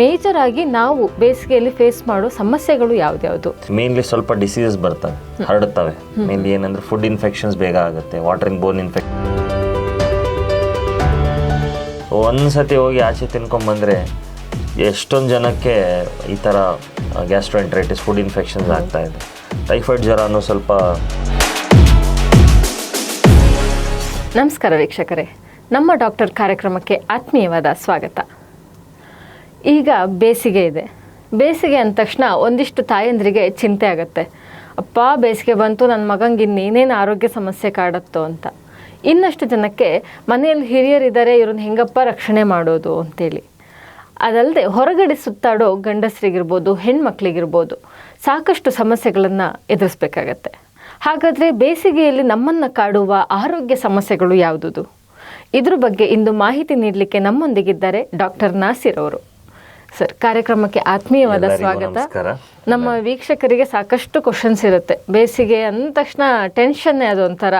Major ಆಗಿ ನಾವು ಬೇಸಿಗೆಯಲ್ಲಿ ಫೇಸ್ ಮಾಡೋ ಸಮಸ್ಯೆಗಳು ಯಾವ್ದ್ಯಾವ್ದು? ಮೇನ್ಲಿ ಸ್ವಲ್ಪ ಡಿಸೀಸಸ್ ಬರ್ತವೆ ಹರಡುತ್ತವೆ ಮೇನ್ಲಿ ಏನಂದ್ರೆ ಫುಡ್ ಇನ್ಫೆಕ್ಷನ್ಸ್ ಬೇಗ ಆಗುತ್ತೆ ವಾಟರಿಂಗ್ ಬೋನ್ ಇನ್ಫೆಕ್ಷನ್ ಒಂದ್ಸತಿ ಹೋಗಿ ಆಚೆ ತಿನ್ಕೊಂಬಂದ್ರೆ ಎಷ್ಟೊಂದು ಜನಕ್ಕೆ ಈ ಥರ ಗ್ಯಾಸ್ಟ್ರೋಎಂಟ್ರೈಟಿಸ್ ಫುಡ್ ಇನ್ಫೆಕ್ಷನ್ಸ್ ಆಗ್ತಾ ಇದೆ. ಟೈಫಾಯ್ಡ್ ಜ್ವರನೂ ಸ್ವಲ್ಪ ನಮಸ್ಕಾರ ವೀಕ್ಷಕರೇ. ನಮ್ಮ ಡಾಕ್ಟರ್ ಕಾರ್ಯಕ್ರಮಕ್ಕೆ ಆತ್ಮೀಯವಾದ ಸ್ವಾಗತ. ಈಗ ಬೇಸಿಗೆ ಇದೆ. ಬೇಸಿಗೆ ಅಂದ ತಕ್ಷಣ ಒಂದಿಷ್ಟು ತಾಯಂದ್ರಿಗೆ ಚಿಂತೆ ಆಗುತ್ತೆ. ಅಪ್ಪ, ಬೇಸಿಗೆ ಬಂತು ನನ್ನ ಮಗಂಗೆ ಇನ್ನೇನೇನು ಆರೋಗ್ಯ ಸಮಸ್ಯೆ ಕಾಡತ್ತೋ ಅಂತ. ಇನ್ನಷ್ಟು ಜನಕ್ಕೆ ಮನೆಯಲ್ಲಿ ಹಿರಿಯರಿದ್ದಾರೆ, ಇವ್ರನ್ನ ಹೆಂಗಪ್ಪ ರಕ್ಷಣೆ ಮಾಡೋದು ಅಂತೇಳಿ. ಅದಲ್ಲದೆ ಹೊರಗಡೆ ಸುತ್ತಾಡೋ ಗಂಡಸರಿಗಿರ್ಬೋದು, ಹೆಣ್ಮಕ್ಳಿಗಿರ್ಬೋದು ಸಾಕಷ್ಟು ಸಮಸ್ಯೆಗಳನ್ನು ಎದುರಿಸ್ಬೇಕಾಗತ್ತೆ. ಹಾಗಾದರೆ ಬೇಸಿಗೆಯಲ್ಲಿ ನಮ್ಮನ್ನು ಕಾಡುವ ಆರೋಗ್ಯ ಸಮಸ್ಯೆಗಳು ಯಾವುದುದು? ಇದ್ರ ಬಗ್ಗೆ ಇಂದು ಮಾಹಿತಿ ನೀಡಲಿಕ್ಕೆ ನಮ್ಮೊಂದಿಗಿದ್ದಾರೆ ಡಾಕ್ಟರ್ ನಾಸಿರ್ ಅವರು. ಸರ್ ಕಾರ್ಯಕ್ರಮಕ್ಕೆ ಆತ್ಮೀಯವಾದ ಸ್ವಾಗತ. ನಮ್ಮ ವೀಕ್ಷಕರಿಗೆ ಸಾಕಷ್ಟು ಕ್ವಶನ್ಸ್ ಇರುತ್ತೆ. ಬೇಸಿಗೆ ಅಂದ ತಕ್ಷಣ ಟೆನ್ಷನ್ನೇ ಅದು ಒಂಥರ.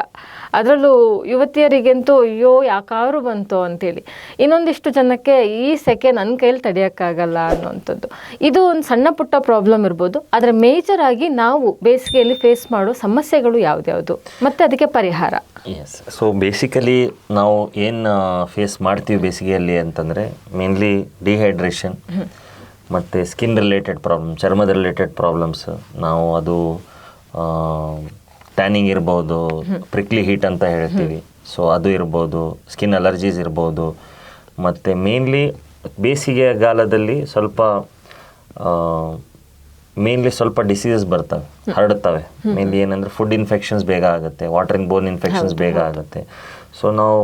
ಅದರಲ್ಲೂ ಯುವತಿಯರಿಗಂತೂ ಅಯ್ಯೋ ಯಾಕಾರು ಬಂತು ಅಂತೇಳಿ. ಇನ್ನೊಂದಿಷ್ಟು ಜನಕ್ಕೆ ಈ ಸೆಕೆ ನನ್ನ ಕೈಯಲ್ಲಿ ತಡೆಯೋಕ್ಕಾಗಲ್ಲ ಅನ್ನುವಂಥದ್ದು. ಇದು ಒಂದು ಸಣ್ಣ ಪುಟ್ಟ ಪ್ರಾಬ್ಲಮ್ ಇರ್ಬೋದು. ಆದರೆ ಮೇಜರ್ ಆಗಿ ನಾವು ಬೇಸಿಗೆಯಲ್ಲಿ ಫೇಸ್ ಮಾಡೋ ಸಮಸ್ಯೆಗಳು ಯಾವ್ದ್ಯಾವುದು? ಮತ್ತು ಅದಕ್ಕೆ ಪರಿಹಾರ. ಎಸ್ ಸೊ ಬೇಸಿಕಲಿ ನಾವು ಏನು ಫೇಸ್ ಮಾಡ್ತೀವಿ ಬೇಸಿಗೆಯಲ್ಲಿ ಅಂತಂದರೆ ಮೇನ್ಲಿ ಡಿಹೈಡ್ರೇಷನ್ ಮತ್ತು ಸ್ಕಿನ್ ರಿಲೇಟೆಡ್ ಪ್ರಾಬ್ಲಮ್ ಚರ್ಮದ ರಿಲೇಟೆಡ್ ಪ್ರಾಬ್ಲಮ್ಸ್ ನಾವು ಅದು ಟ್ಯಾನಿಂಗ್ ಇರ್ಬೋದು ಪ್ರಿಕ್ಲಿ ಹೀಟ್ ಅಂತ ಹೇಳ್ತೀವಿ. ಸೊ ಅದು ಇರ್ಬೋದು ಸ್ಕಿನ್ ಅಲರ್ಜೀಸ್ ಇರ್ಬೋದು. ಮತ್ತು ಮೇನ್ಲಿ ಬೇಸಿಗೆಗಾಲದಲ್ಲಿ ಸ್ವಲ್ಪ ಮೇನ್ಲಿ ಸ್ವಲ್ಪ ಡಿಸೀಸಸ್ ಬರ್ತವೆ ಹರಡುತ್ತವೆ ಮೇನ್ಲಿ ಏನಂದ್ರೆ ಫುಡ್ ಇನ್ಫೆಕ್ಷನ್ಸ್ ಬೇಗ ಆಗುತ್ತೆ ವಾಟರಿಂಗ್ ಬೋನ್ ಇನ್ಫೆಕ್ಷನ್ಸ್ ಬೇಗ ಆಗುತ್ತೆ. ಸೊ ನಾವು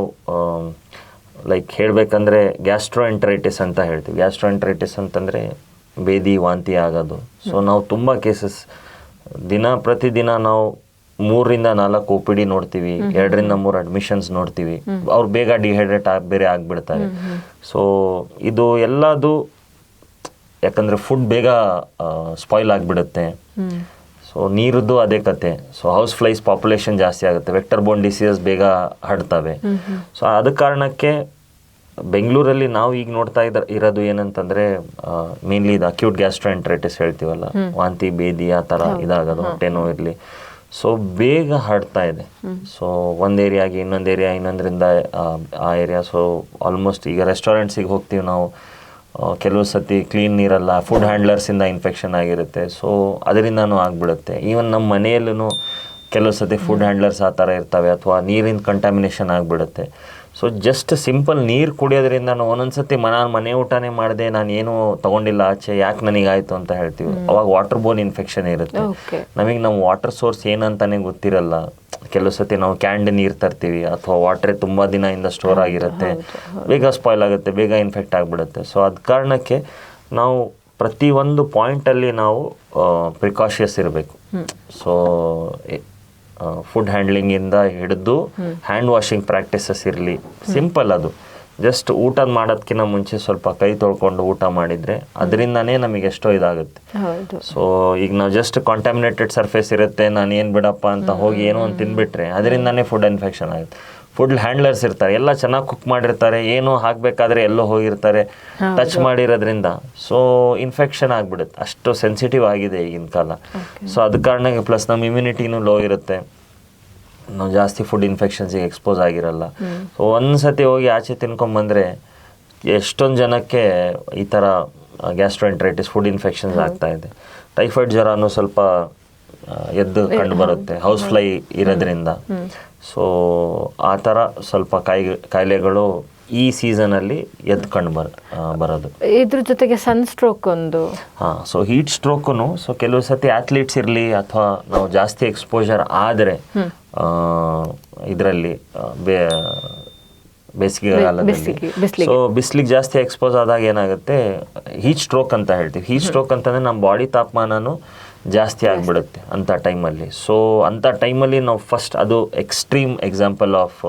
ಲೈಕ್ ಹೇಳಬೇಕಂದ್ರೆ ಗ್ಯಾಸ್ಟ್ರೋ ಎಂಟ್ರೈಟಿಸ್ ಅಂತ ಹೇಳ್ತೀವಿ. ಗ್ಯಾಸ್ಟ್ರೋ ಎಂಟ್ರೈಟಿಸ್ ಅಂತಂದರೆ ಬೇದಿ ವಾಂತಿ ಆಗೋದು. ಸೊ ನಾವು ತುಂಬ ಕೇಸಸ್ ದಿನ ಪ್ರತಿದಿನ ನಾವು ಮೂರರಿಂದ ನಾಲ್ಕು ಒ ಪಿ ಡಿ ನೋಡ್ತೀವಿ ಎರಡರಿಂದ ಮೂರು ಅಡ್ಮಿಷನ್ಸ್ ನೋಡ್ತೀವಿ. ಅವ್ರು ಬೇಗ ಡಿಹೈಡ್ರೇಟ್ ಆಗಿ ಬೇರೆ ಆಗಿಬಿಡ್ತಾರೆ. ಸೊ ಇದು ಎಲ್ಲದು ಯಾಕಂದರೆ ಫುಡ್ ಬೇಗ ಸ್ಪಾಯ್ಲ್ ಆಗಿಬಿಡುತ್ತೆ. ಸೊ ನೀರದ್ದು ಅದೇ ಕತೆ. ಸೊ ಹೌಸ್ ಫ್ಲೈಸ್ ಪಾಪ್ಯುಲೇಷನ್ ಜಾಸ್ತಿ ಆಗುತ್ತೆ. ವೆಕ್ಟರ್ ಬೋನ್ ಡಿಸೀಸಸ್ ಬೇಗ ಹರಡ್ತವೆ. ಸೊ ಅದ ಕಾರಣಕ್ಕೆ ಬೆಂಗಳೂರಲ್ಲಿ ನಾವು ಈಗ ನೋಡ್ತಾ ಇದ್ದ ಇರೋದು ಏನಂತಂದ್ರೆ ಮೇನ್ಲಿ ಇದು ಅಕ್ಯೂಟ್ ಗ್ಯಾಸ್ಟ್ರೋಎಂಟ್ರೈಟಿಸ್ ಹೇಳ್ತೀವಲ್ಲ. ವಾಂತಿ ಬೇದಿ ಆ ಥರ ಇದಾಗೋದು ಹೊಟ್ಟೆ ನೋವು ಇರಲಿ ಸೊ ಬೇಗ ಹರಡ್ತಾ ಇದೆ. ಸೊ ಒಂದು ಏರಿಯಾಗೆ ಇನ್ನೊಂದು ಏರಿಯಾ ಇನ್ನೊಂದರಿಂದ ಆ ಏರಿಯಾ ಸೊ ಆಲ್ಮೋಸ್ಟ್ ಈಗ ರೆಸ್ಟೋರೆಂಟ್ಸಿಗೆ ಹೋಗ್ತೀವಿ ನಾವು. ಕೆಲವು ಸತಿ ಕ್ಲೀನ್ ನೀರಲ್ಲ ಫುಡ್ ಹ್ಯಾಂಡ್ಲರ್ಸಿಂದ ಇನ್ಫೆಕ್ಷನ್ ಆಗಿರುತ್ತೆ. ಸೊ ಅದರಿಂದನೂ ಆಗಿಬಿಡುತ್ತೆ. ಈವನ್ ನಮ್ಮ ಮನೆಯಲ್ಲೂ ಕೆಲವು ಸತಿ ಫುಡ್ ಹ್ಯಾಂಡ್ಲರ್ಸ್ ಆ ಥರ ಇರ್ತವೆ ಅಥವಾ ನೀರಿನ ಕಂಟಾಮಿನೇಷನ್ ಆಗಿಬಿಡುತ್ತೆ. ಸೊ ಜಸ್ಟ್ ಸಿಂಪಲ್ ನೀರು ಕುಡಿಯೋದ್ರಿಂದ ನಾವು ಒಂದೊಂದು ಸತಿ ನಾನು ಮನೆ ಊಟನೇ ಮಾಡಿದೆ ನಾನು ಏನು ತೊಗೊಂಡಿಲ್ಲ ಆಚೆ ಯಾಕೆ ನನಗಾಯ್ತು ಅಂತ ಹೇಳ್ತೀವಿ. ಅವಾಗ ವಾಟರ್ ಬೋನ್ ಇನ್ಫೆಕ್ಷನ್ ಇರುತ್ತೆ. ನಮಗೆ ನಮ್ಮ ವಾಟರ್ ಸೋರ್ಸ್ ಏನಂತಾನೆ ಗೊತ್ತಿರಲ್ಲ. ಕೆಲವು ಸತಿ ನಾವು ಕ್ಯಾಂಡ್ ನೀರು ತರ್ತೀವಿ ಅಥವಾ ವಾಟ್ರೇ ತುಂಬ ದಿನದಿಂದ ಸ್ಟೋರ್ ಆಗಿರುತ್ತೆ. ಬೇಗ ಸ್ಪಾಯ್ಲ್ ಆಗುತ್ತೆ ಬೇಗ ಇನ್ಫೆಕ್ಟ್ ಆಗಿಬಿಡುತ್ತೆ. ಸೊ ಅದ ಕಾರಣಕ್ಕೆ ನಾವು ಪ್ರತಿಯೊಂದು ಪಾಯಿಂಟಲ್ಲಿ ನಾವು ಪ್ರಿಕಾಷಿಯಸ್ ಇರಬೇಕು. ಸೊ ಫುಡ್ ಹ್ಯಾಂಡ್ಲಿಂಗಿಂದ ಹಿಡಿದು ಹ್ಯಾಂಡ್ ವಾಷಿಂಗ್ ಪ್ರಾಕ್ಟೀಸಸ್ ಇರಲಿ. ಸಿಂಪಲ್ ಅದು. ಜಸ್ಟ್ ಊಟ ಮಾಡೋದಕ್ಕಿಂತ ಮುಂಚೆ ಸ್ವಲ್ಪ ಕೈ ತೊಳ್ಕೊಂಡು ಊಟ ಮಾಡಿದರೆ ಅದರಿಂದನೇ ನಮಗೆ ಎಷ್ಟೋ ಇದಾಗುತ್ತೆ. ಸೊ ಈಗ ನಾವು ಜಸ್ಟ್ ಕಾಂಟಾಮಿನೇಟೆಡ್ ಸರ್ಫೇಸ್ ಇರುತ್ತೆ ನಾನು ಏನು ಬಿಡಪ್ಪ ಅಂತ ಹೋಗಿ ಏನೋ ಒಂದು ತಿನ್ಬಿಟ್ರೆ ಅದರಿಂದನೇ ಫುಡ್ ಇನ್ಫೆಕ್ಷನ್ ಆಗುತ್ತೆ. ಫುಡ್ ಹ್ಯಾಂಡ್ಲರ್ಸ್ ಇರ್ತಾರೆ. ಎಲ್ಲ ಚೆನ್ನಾಗಿ ಕುಕ್ ಮಾಡಿರ್ತಾರೆ. ಏನೋ ಹಾಕಬೇಕಾದ್ರೆ ಎಲ್ಲೋ ಹೋಗಿರ್ತಾರೆ. ಟಚ್ ಮಾಡಿರೋದ್ರಿಂದ. ಸೊ ಇನ್ಫೆಕ್ಷನ್ ಆಗಿಬಿಡುತ್ತೆ. ಅಷ್ಟು ಸೆನ್ಸಿಟಿವ್ ಆಗಿದೆ ಈಗಿನ ಕಾಲ. ಸೊ ಅದ ಕಾರಣಕ್ಕೆ ಪ್ಲಸ್ ನಮ್ಮ ಇಮ್ಯುನಿಟಿನೂ ಲೋ ಇರುತ್ತೆ. ನಾವು ಜಾಸ್ತಿ ಫುಡ್ ಇನ್ಫೆಕ್ಷನ್ಸಿಗೆ ಎಕ್ಸ್ಪೋಸ್ ಆಗಿರಲ್ಲ. ಸೊ ಒಂದ್ಸತಿ ಹೋಗಿ ಆಚೆ ತಿನ್ಕೊಂಬಂದ್ರೆ ಎಷ್ಟೊಂದು ಜನಕ್ಕೆ ಈ ಥರ ಗ್ಯಾಸ್ಟ್ರೋಎಂಟ್ರೈಟಿಸ್ ಫುಡ್ ಇನ್ಫೆಕ್ಷನ್ಸ್ ಆಗ್ತಾ ಇದೆ. ಟೈಫಾಯ್ಡ್ ಜ್ವರನೂ ಸ್ವಲ್ಪ ಎದ್ದು ಕಂಡು ಬರುತ್ತೆ. ಹೌಸ್ ಫ್ಲೈ ಇರೋದ್ರಿಂದ. ಸೊ ಆ ಥರ ಸ್ವಲ್ಪ ಕಾಯಿ ಕಾಯಿಲೆಗಳು ಈ ಸೀಸನಲ್ಲಿ ಎದ್ದು ಕಂಡು ಬರ್ ಬರೋದು. ಇದ್ರ ಜೊತೆಗೆ ಸನ್ ಸ್ಟ್ರೋಕ್ ಒಂದು. ಹಾಂ ಸೊ ಹೀಟ್ ಸ್ಟ್ರೋಕು ಸೊ ಕೆಲವು ಸತಿ ಆಥ್ಲೀಟ್ಸ್ ಇರಲಿ ಅಥವಾ ನಾವು ಜಾಸ್ತಿ ಎಕ್ಸ್ಪೋಜರ್ ಆದರೆ ಇದರಲ್ಲಿ ಬೇಸಿಗೆಗಾಲದಲ್ಲಿ ಬಿಸಿಲಿಗೆ- ಬಿಸಿಲಿಗೆ. ಸೊ ಬಿಸಿಲಿಗೆ ಜಾಸ್ತಿ ಎಕ್ಸ್ಪೋಸ್ ಆದಾಗ ಏನಾಗುತ್ತೆ ಹೀಟ್ ಸ್ಟ್ರೋಕ್ ಅಂತ ಹೇಳ್ತೀವಿ. ಹೀಟ್ ಸ್ಟ್ರೋಕ್ ಅಂತಂದ್ರೆ ನಮ್ಮ ಬಾಡಿ ತಾಪಮಾನನೂ ಜಾಸ್ತಿ ಆಗಿಬಿಡುತ್ತೆ ಅಂಥ ಟೈಮಲ್ಲಿ. ಸೊ ಅಂಥ ಟೈಮಲ್ಲಿ ನಾವು ಫಸ್ಟ್ ಅದು ಎಕ್ಸ್ಟ್ರೀಮ್ ಎಕ್ಸಾಂಪಲ್ ಆಫ್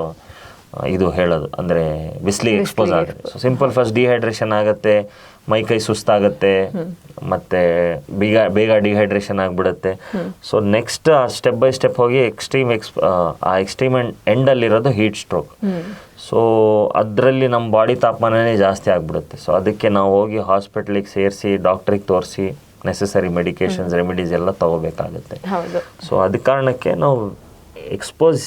ಇದು ಹೇಳೋದು. ಅಂದರೆ ಬಿಸಿಲಿಗೆ ಎಕ್ಸ್ಪೋಸ್ ಆಗುತ್ತೆ ಸೊ ಸಿಂಪಲ್ ಫಸ್ಟ್ ಡಿಹೈಡ್ರೇಷನ್ ಆಗುತ್ತೆ ಮೈ ಕೈ ಸುಸ್ತಾಗುತ್ತೆ ಮತ್ತೆ ಬೇಗ ಬೇಗ ಡಿಹೈಡ್ರೇಷನ್ ಆಗಿಬಿಡುತ್ತೆ. So next step by step ಹೋಗಿ ಎಕ್ಸ್ಟ್ರೀಮ್ ಎಕ್ಸ್ ಆ ಎಕ್ಸ್ಟ್ರೀಮ್ ಎಂಡಲ್ಲಿರೋದು ಹೀಟ್ ಸ್ಟ್ರೋಕ್ ಸೊ ಅದರಲ್ಲಿ ನಮ್ಮ ಬಾಡಿ ತಾಪಮಾನನೇ ಜಾಸ್ತಿ ಆಗಿಬಿಡುತ್ತೆ. ಸೊ ಅದಕ್ಕೆ ನಾವು ಹೋಗಿ ಹಾಸ್ಪಿಟ್ಲಿಗೆ ಸೇರಿಸಿ ಡಾಕ್ಟ್ರಿಗೆ ತೋರಿಸಿ ನೆಸೆಸರಿ ಮೆಡಿಕೇಶನ್ಸ್ ರೆಮಿಡೀಸ್ ಎಲ್ಲ ತಗೋಬೇಕಾಗುತ್ತೆ. ಸೊ ಅದ ಕಾರಣಕ್ಕೆ ನಾವು ಎಕ್ಸ್ಪೋಸ್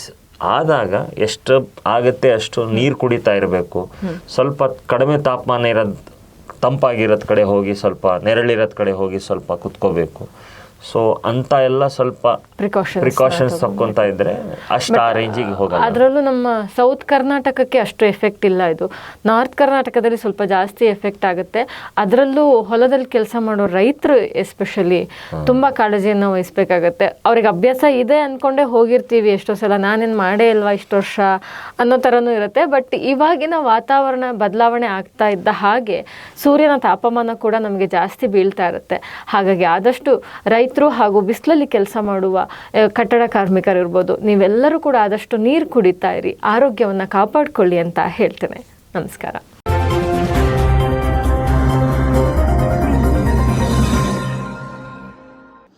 ಆದಾಗ ಎಷ್ಟು ಆಗುತ್ತೆ ಅಷ್ಟು ನೀರು ಕುಡಿತಾ ಇರಬೇಕು. ಸ್ವಲ್ಪ ಕಡಿಮೆ ತಾಪಮಾನ ಇರೋದು ತಂಪಾಗಿರೋದ್ ಕಡೆ ಹೋಗಿ ಸ್ವಲ್ಪ ನೆರಳಿರೋದ್ ಕಡೆ ಹೋಗಿ ಸ್ವಲ್ಪ ಕುತ್ಕೋಬೇಕು. ಸೊ ಅಂತ ಎಲ್ಲ ಸ್ವಲ್ಪ ಪ್ರಿಕಾಷನ್ಸ್ ತಕ್ಕೊಂತ ಇದ್ರೆ ಅಷ್ಟು ಆ ರೇಂಜಿಗೆ ಹೋಗಲ್ಲ. ಅದರಲ್ಲೂ ನಮ್ಮ ಸೌತ್ ಕರ್ನಾಟಕಕ್ಕೆ ಅಷ್ಟು ಎಫೆಕ್ಟ್ ಇಲ್ಲ ಇದು. ನಾರ್ತ್ ಕರ್ನಾಟಕದಲ್ಲಿ ಸ್ವಲ್ಪ ಜಾಸ್ತಿ ಎಫೆಕ್ಟ್ ಆಗುತ್ತೆ. ಅದರಲ್ಲೂ ಹೊಲದಲ್ಲಿ ಕೆಲಸ ಮಾಡೋ ರೈತರು ಎಸ್ಪೆಷಲಿ ತುಂಬಾ ಕಾಳಜಿಯನ್ನು ವಹಿಸ್ಬೇಕಾಗತ್ತೆ. ಅವ್ರಿಗೆ ಅಭ್ಯಾಸ ಇದೆ ಅನ್ಕೊಂಡೆ ಹೋಗಿರ್ತೀವಿ. ಎಷ್ಟೋ ಸಲ ನಾನೇನು ಮಾಡೇ ಇಲ್ವಾ ಇಷ್ಟು ವರ್ಷ ಅನ್ನೋ ಥರನೂ ಇರುತ್ತೆ. ಬಟ್ ಇವಾಗಿನ ವಾತಾವರಣ ಬದಲಾವಣೆ ಆಗ್ತಾ ಇದ್ದ ಹಾಗೆ ಸೂರ್ಯನ ತಾಪಮಾನ ಕೂಡ ನಮಗೆ ಜಾಸ್ತಿ ಬೀಳ್ತಾ ಇರುತ್ತೆ. ಹಾಗಾಗಿ ಆದಷ್ಟು ರೈತರು ಹಾಗೂ ಬಿಸಿಲಲ್ಲಿ ಕೆಲಸ ಮಾಡುವ ಕಟ್ಟಡ ಕಾರ್ಮಿಕರು ಇರ್ಬೋದು ನೀವೆಲ್ಲರೂ ಕೂಡ ಆದಷ್ಟು ನೀರು ಕುಡಿತಾ ಇರಿ, ಆರೋಗ್ಯವನ್ನು ಕಾಪಾಡಿಕೊಳ್ಳಿ ಅಂತ ಹೇಳ್ತೇನೆ. ನಮಸ್ಕಾರ.